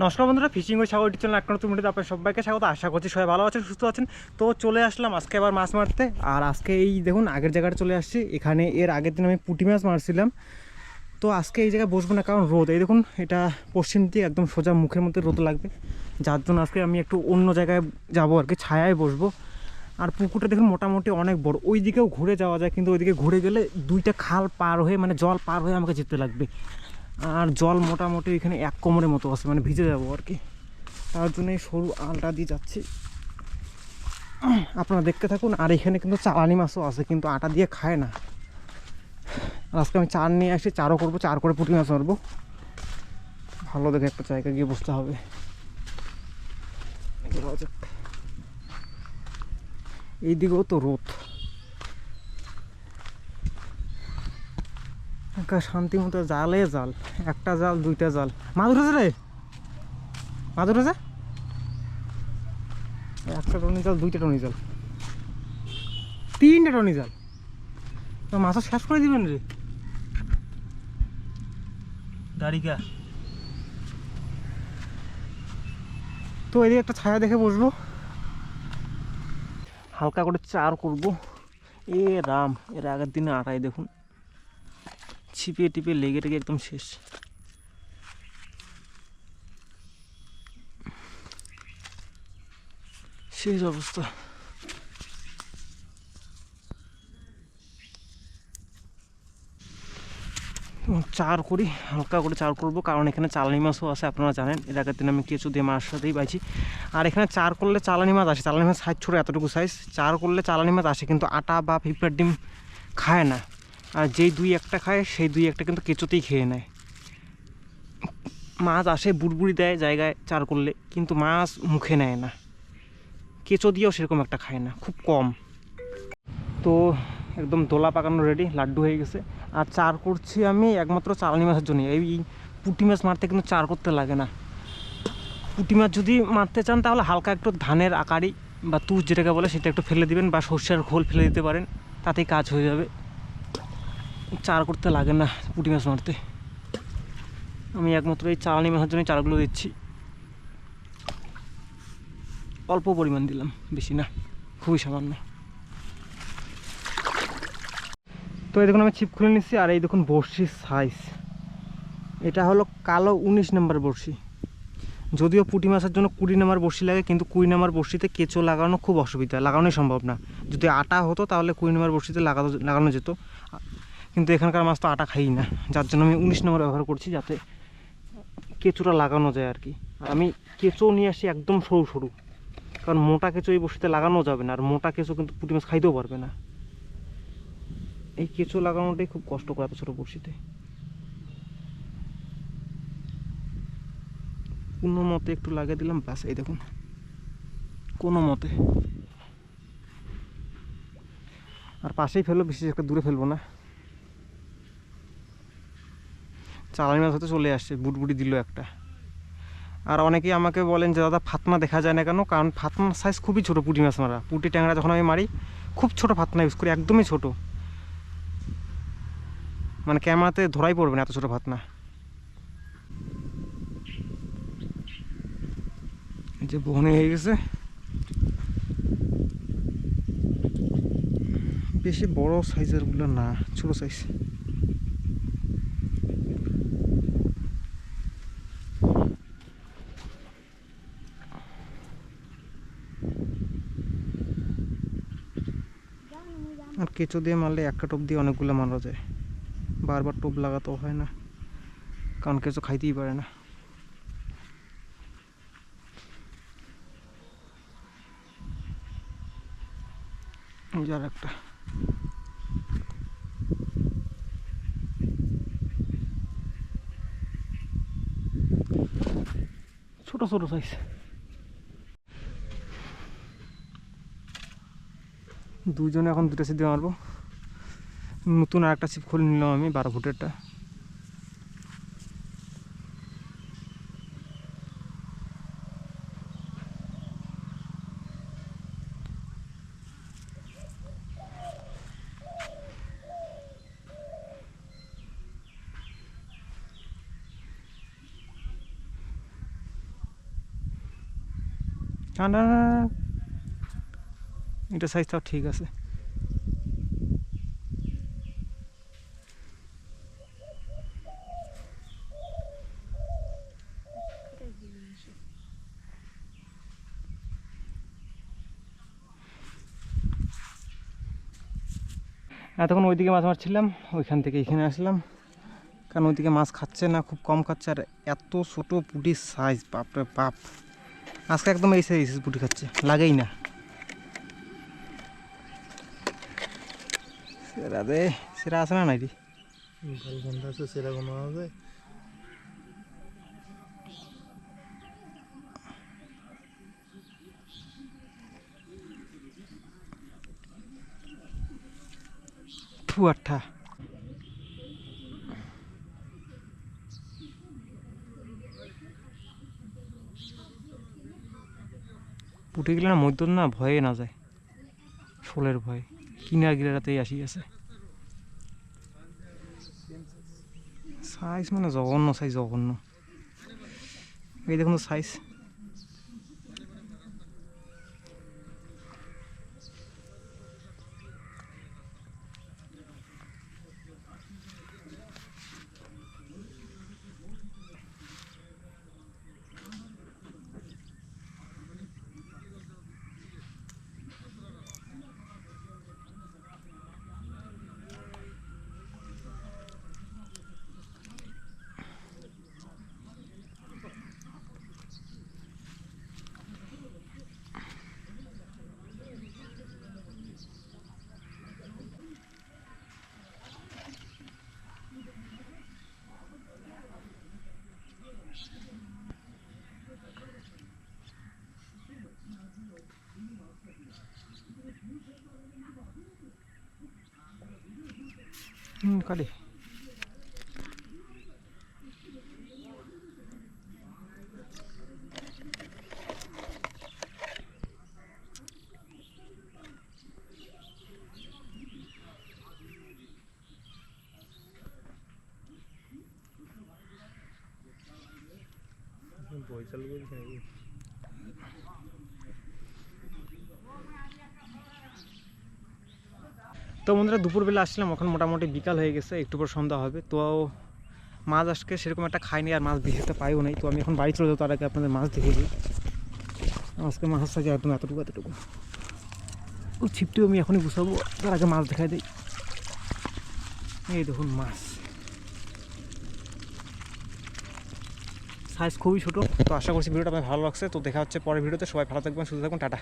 নমস্কার বন্ধুরা, ফিশিং ও সাগর চ্যানেল নতুন ভিডিওতে আপনার সবাইকে স্বাগত, আশা করছি সবাই ভালো আছেন, সুস্থ আছেন। তো চলে আসলাম আজকে আবার মাছ মারতে। আর আজকে এই দেখুন, আগের জায়গাটা চলে আসছি। এখানে এর আগের দিন আমি পুঁটি মাছ মারছিলাম। তো আজকে এই জায়গায় বসবো না, কারণ রোদ। এই দেখুন, এটা পশ্চিম দিকে একদম সোজা মুখের মধ্যে রোদ লাগবে। যার জন্য আজকে আমি একটু অন্য জায়গায় যাব আর কি, ছায়ায় বসবো। আর পুকুরটা দেখুন, মোটামুটি অনেক বড়। ওই দিকেও ঘুরে যাওয়া যায়, কিন্তু ওইদিকে ঘুরে গেলে দুইটা খাল পার হয়ে মানে জল পার হয়ে আমাকে যেতে লাগবে। আর জল মোটামুটি এখানে এক কোমরের মতো আছে মানে ভিজে যাব আর কি। তার জন্য এই সরু আলটা দিয়ে যাচ্ছি। আপনারা দেখতে থাকুন, আর এখানে কিন্তু চালানি মাছও আছে, কিন্তু আটা দিয়ে খায় না। আজকে আমি চার নিয়ে আসি চারও করব, চার করে পুঁটি মাছ মারবো ভালো দেখে একটা জায়গায় গিয়ে বসতে হবে। যাওয়া যাক। এইদিকেও তো রোদ। একা শান্তি মতো জালে জাল, একটা জাল, দুইটা জাল। মাছ উঠেছে রে? মাছ উঠেছে একটা টনি জাল, দুইটা টনি জাল। তিনটা টনি জাল। তো মাছ শেষ করে দিবেন রে। দাড়িকা। তো এদিকে একটা ছায়া দেখে বসবো। হালকা করে চার করব। এ রাম, এর আগের দিনে আটাই দেখুন। ছিপে টিপে লেগে টেগে একদম শেষ। শেষ অবস্থা। চার করি, হালকা করে চার করব, কারণ এখানে চালানি মাছও আছে, আপনারা জানেন। এর আগের দিন আমি কেঁচু দিয়ে মাছ সাথেই পাইছি। আর এখানে চার করলে চালানি মাছ আসে, চালানি মাছ সাইজ ছোটো, এতটুকু সাইজ চার করলে চালানি মাছ আসে, কিন্তু আটা বা পিঁপড়ার ডিম খায় না। আর যেই দুই একটা খায়, সেই দুই একটা কিন্তু কেঁচোতেই খেয়ে নেয়। মাছ আসে, বুড়বুড়ি দেয় জায়গায় চার করলে, কিন্তু মাছ মুখে নেয় না। কেঁচো দিয়েও সেরকম একটা খায় না, খুব কম। তো একদম দোলা পাকানো রেডি লাড্ডু হয়ে গেছে। আর চার করছি আমি একমাত্র চালানি মাছের জন্য এই পুঁটি মাছ মারতে কিন্তু চার করতে লাগে না। পুঁটি মাছ যদি মারতে চান, তাহলে হালকা একটু ধানের আকারি বা তুষ যেটাকে বলে, সেটা একটু ফেলে দিবেন বা সর্ষের খোল ফেলে দিতে পারেন। তাতেই কাজ হয়ে যাবে। চার করতে লাগে না, পুঁটি মাছ মারতে। আমি একমাত্র এই চালানি মাছের জন্য চারগুলো দিচ্ছি। অল্প পরিমাণ দিলাম, বেশি না, খুবই সামান্য। তো এই দেখুন, আমি ছিপ খুলে নিচ্ছি, আর এই দেখুন বড়শির সাইজ এটা হলো কালো উনিশ নম্বর বড়শি। যদিও পুঁটি মাছের জন্য কুড়ি নম্বর বড়শি লাগে, কিন্তু কুড়ি নম্বর বড়শিতে কেঁচো লাগানো খুব অসুবিধা, লাগানোই সম্ভব না। যদি আটা হতো, তাহলে কুড়ি নম্বর বড়শিতে লাগানো লাগানো যেত। কিন্তু এখানকার মাছ তো আটা খাই না। যার জন্য আমি উনিশ নম্বর ব্যবহার করছি যাতে কেঁচোটা লাগানো যায় আর কি। আর আমি কেঁচো নিয়ে আসি একদম সরু সরু। কারণ মোটা কেঁচো এই বড়শিতে লাগানো যাবে না, আর মোটা কেঁচো কিন্তু পুঁটি মাছ খাইতেও পারবে না। এই কেঁচো লাগানোটাই খুব কষ্ট করে এত ছোটো বড়শিতে। কোনো মতে একটু লাগিয়ে দিলাম, ব্যাস, এই দেখুন। কোনো মতে। আর পাশেই ফেলব, বিশেষ একটা দূরে ফেলব না। চালানি মাছ হতে চলে আসছে বুটবুটি দিল একটা। আর অনেকেই আমাকে বলেন যে, দাদা, ফাতনা দেখা যায় না কেন? কারণ ফাতনার সাইজ খুবই ছোটো পুঁটি মাছ মারা। পুঁটি ট্যাংরা যখন আমি মারি, খুব ছোট ফাতনা ইউজ করি, একদমই ছোটো। মানে ক্যামেরাতে ধরাই পড়বে না এত ছোটো ফাতনা। যে বহনে হয়ে গেছে। বেশি বড় সাইজেরগুলো না, ছোট সাইজ আর কেঁচো দিয়ে মারলে একটা টোপ দিয়ে অনেকগুলো মারা যায়। বারবার টোপ লাগাতেও হয় না, কারণ কেঁচো খাইতেই পারে না। যার একটা ছোট ছোট সাইজ দুজনে এখন দুটো সিদ্ধি মারবো নতুন আর একটা ছিপ খুলে নিলাম আমি বারো ফুটেরটা না, না। এটা সাইজটাও ঠিক আছে। এতক্ষণ ওইদিকে মাছ মারছিলাম, ওইখান থেকে এখানে আসলাম। কারণ ওইদিকে মাছ খাচ্ছে না, খুব কম খাচ্ছে, আর এত ছোটো পুটির সাইজ বাপরে বাপ। আজকে একদম এই সাইজ পুটি খাচ্ছে, লাগেই না। সেরা দে সেরা আছে না নাই রে ভালো গন্ধ আছে সেরকম হবে ফু আঠা পুটে গেলে না মধ্য না ভয়ে না যায়। শোলের ভয়। কিনার গিরাতেই আসি আছে। সাইজ মানে জঘন্য সাইজ জঘন্য। এই দেখুন তো সাইজ হুম কালি পয়সা লোক নাকি তো বন্ধুরা, দুপুরবেলা আসলাম, এখন মোটামুটি বিকাল হয়ে গেছে, একটু পর সন্ধ্যা হবে। তো মাছ আজকে সেরকম একটা খাইনি, আর মাছ দেখতে পাইও নাই। তো আমি এখন বাড়ি চলে যাব, তার আগে আপনাদের মাছ দেখে দিই। আজকে মাছ থাকে একদম এতটুকু এতটুকু। ও, ছিপটিও আমি এখনই গুছাবো, তার আগে মাছ দেখাই দিই। এই দেখুন মাছ। সাইজ খুবই ছোটো, তো আশা করছি ভিডিওটা আপনার ভালো লাগছে। তো দেখা হচ্ছে পরের ভিডিওতে, সবাই ভালো থাকবেন, সুস্থ থাকবেন, টাটা।